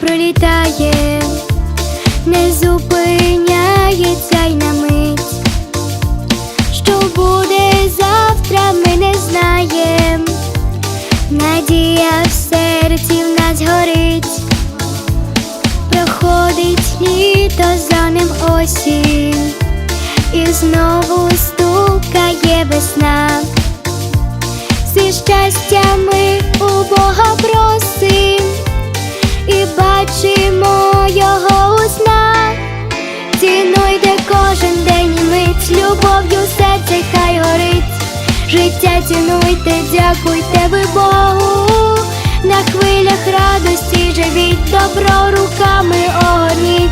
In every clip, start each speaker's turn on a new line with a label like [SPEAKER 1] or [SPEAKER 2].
[SPEAKER 1] пролітає, не зупиняється й на мить. Що буде завтра, ми не знаєм. Надія в серці в нас горить. Проходить літо, за ним осінь, і знову стукає весна. Всі щастя ми у Бога просим Життя цінуйте, дякуйте ви Богу. На хвилях радості живіть, добро руками огорніть.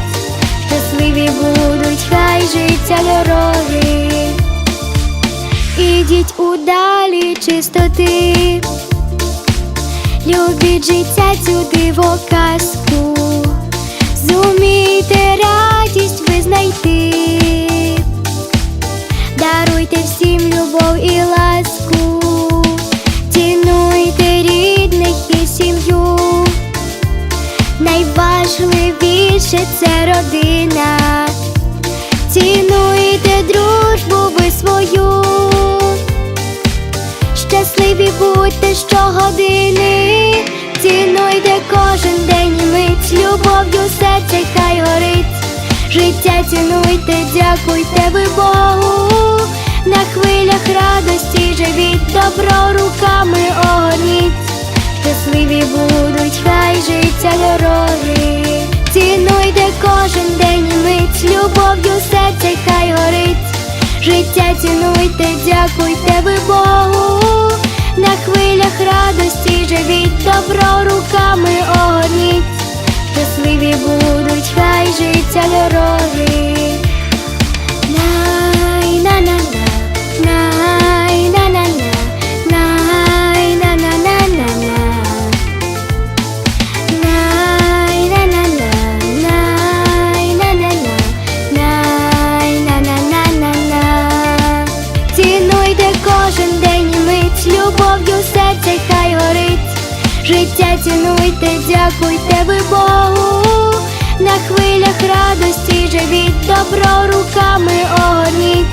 [SPEAKER 1] Щасливі будуть, хай життя дороги. Ідіть у далі чистоти, любіть життя цю диво казку, зумійте радість ви знайти, даруйте всім любов і ласку, найважливіше це родина. Цінуйте дружбу ви свою, щасливі будьте щогодини, цінуйте кожен день і мить, любов'ю серце хай горить. Життя цінуйте, дякуйте ви Богу, на хвилях радості Життя цінуйте, дякуйте ви Богу. На хвилях радості живіть, добро руками Життя цінуйте, дякуйте ви Богу. На хвилях радості живіть, добро руками огорніть.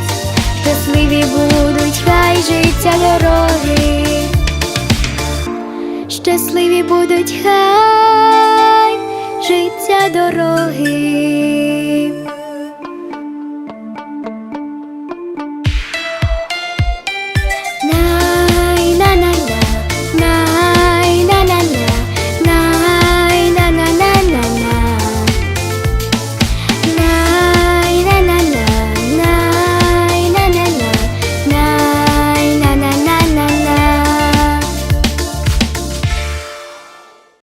[SPEAKER 1] Щасливі будуть, хай життя дороги. Щасливі будуть, хай життя дороги.